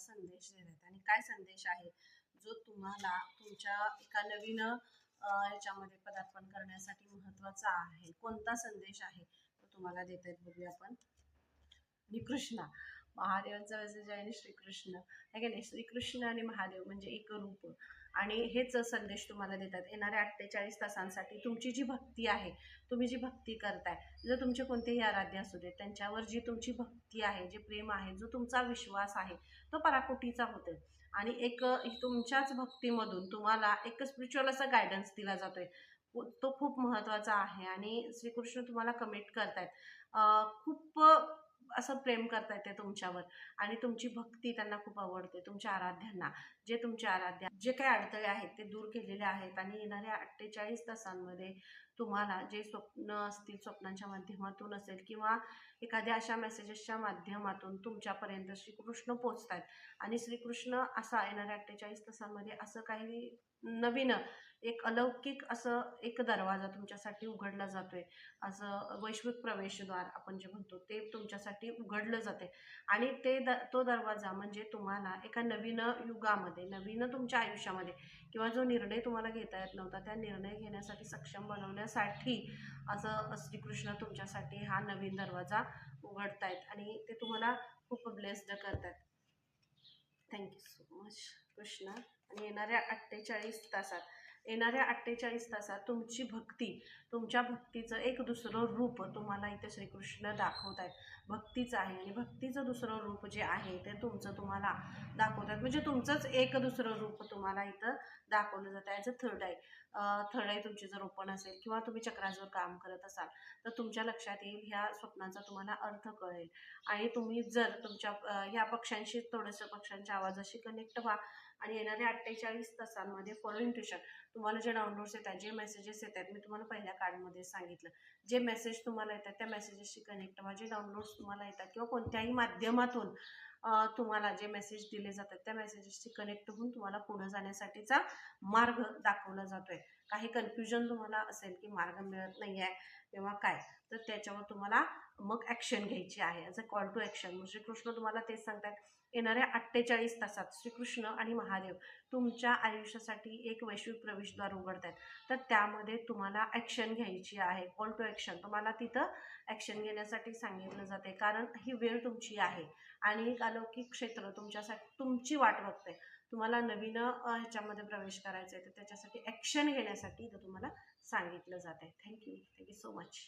संदेश देतात आणि काय संदेश आहे? जो तुम्हाला तुमच्या एका नवीन याच्यामध्ये ह्याच्यामध्ये पदार्पण करण्यासाठी महत्त्वाचा आहे. कोणता संदेश आहे? तो तुम्हाला देत आहेत बघूया आपण. आणि कृष्णा महादेवांचं मेसेज आहे आणि श्रीकृष्ण. आहे का नाही? श्रीकृष्ण आणि महादेव म्हणजे एक रूप. आणि हेच संदेश तुम्हाला देतात. येणाऱ्या अठ्ठेचाळीस तासांसाठी तुमची जी भक्ती आहे तुम्ही जी भक्ती करताय जर तुमचे कोणतेही आराध्य असू दे त्यांच्यावर जी तुमची भक्ती आहे जे प्रेम आहे जो तुमचा विश्वास आहे तो पराकोटीचा होतो आणि एक तुमच्याच भक्तीमधून तुम्हाला एक स्पिरिच्युअल असा गायडन्स दिला जातोय. तो खूप महत्त्वाचा आहे आणि श्रीकृष्ण तुम्हाला कमिट करतायत. खूप असं प्रेम करता येते तुमच्यावर. आणि तुमची भक्ती त्यांना खूप आवडते तुमच्या आराध्यांना. जे तुमचे आराध्य जे काही अडथळे आहेत ते दूर केलेले आहेत. आणि येणाऱ्या अठ्ठेचाळीस तासांमध्ये तुम्हाला जे स्वप्न असतील स्वप्नांच्या माध्यमातून असेल किंवा एखाद्या अशा मेसेजेसच्या माध्यमातून तुमच्यापर्यंत श्रीकृष्ण पोचत आहेत आणि श्रीकृष्ण असा येणाऱ्या अठ्ठेचाळीस तासांमध्ये असं काही नवीन एक अलौकिक असं एक दरवाजा तुमच्यासाठी उघडला जातोय. असं वैश्विक प्रवेशद्वार आपण जे म्हणतो ते तुमच्यासाठी उघडलं जाते आणि ते द तो दरवाजा म्हणजे तुम्हाला एका नवीन युगामध्ये नवीन तुमच्या आयुष्यामध्ये किंवा जो निर्णय तुम्हाला घेता येत नव्हता त्या निर्णय घेण्यासाठी सक्षम बनवण्यासाठी असं श्रीकृष्ण तुमच्यासाठी हा नवीन दरवाजा उघडतायत आणि ते तुम्हाला खूप ब्लेस्ड करतात थँक्यू सो मच कृष्ण. आणि येणाऱ्या अठ्ठेचाळीस तासात येणाऱ्या अठ्ठेचाळीस तासात तुमची भक्ती तुमच्या भक्तीचं एक दुसरं रूप तुम्हाला इथे श्रीकृष्ण दाखवत आहेत भक्तीचं आहे. आणि भक्तीचं दुसरं रूप जे आहे ते तुमचं तुम्हाला दाखवतात म्हणजे तुमचंच एक दुसरं रूप तुम्हाला इथं दाखवलं जातं. As a third eye third eye तुमची जर ओपन असेल किंवा तुम्ही चक्राजवर काम करत असाल तर तुमच्या लक्षात येईल ह्या स्वप्नाचा तुम्हाला अर्थ कळेल. आणि तुम्ही जर तुमच्या ह्या पक्ष्यांशी थोडंसं पक्ष्यांच्या आवाजाशी कनेक्ट व्हा आणि येणाऱ्या अठ्ठेचाळीस तासांमध्ये फॉलोइंग ट्युशन तुम्हाला जे डाउनलोड्स येतात जे मेसेजेस येतात मी तुम्हाला पहिल्या कार्डमध्ये सांगितलं. जे मेसेज तुम्हाला येतात त्या मेसेजेसशी कनेक्ट व्हा जे डाउनलोड्स तुम्हाला येतात किंवा कोणत्याही माध्यमातून तुम्हाला जे मेसेज दिले जातात त्या मेसेजेसशी कनेक्ट होऊन तुम्हाला पुढे जाण्यासाठीचा मार्ग दाखवला जातोय. काही कन्फ्युजन तुम्हाला असेल की मार्ग मिळत नाही आहे किंवा काय तर त्याच्यावर तुम्हाला मग ॲक्शन घ्यायची आहे. As a call to action Shrikrishna तुम्हाला तेच सांगतात येणाऱ्या अठ्ठेचाळीस तासात श्रीकृष्ण आणि महादेव तुमच्या आयुष्यासाठी एक वैश्विक प्रवेशद्वार उघडत आहेत तर त्यामध्ये तुम्हाला ॲक्शन घ्यायची आहे कॉल टू ॲक्शन तुम्हाला तिथं ॲक्शन घेण्यासाठी सांगितलं जाते कारण ही वेळ तुमची आहे. आणि अलौकिक क्षेत्र तुमच्यासाठी तुमची वाट बघते तुम्हाला नवीन ह्याच्यामध्ये प्रवेश करायचा आहे तर त्याच्यासाठी ॲक्शन घेण्यासाठी इथं तुम्हाला सांगितलं जात आहे थँक्यू थँक्यू सो मच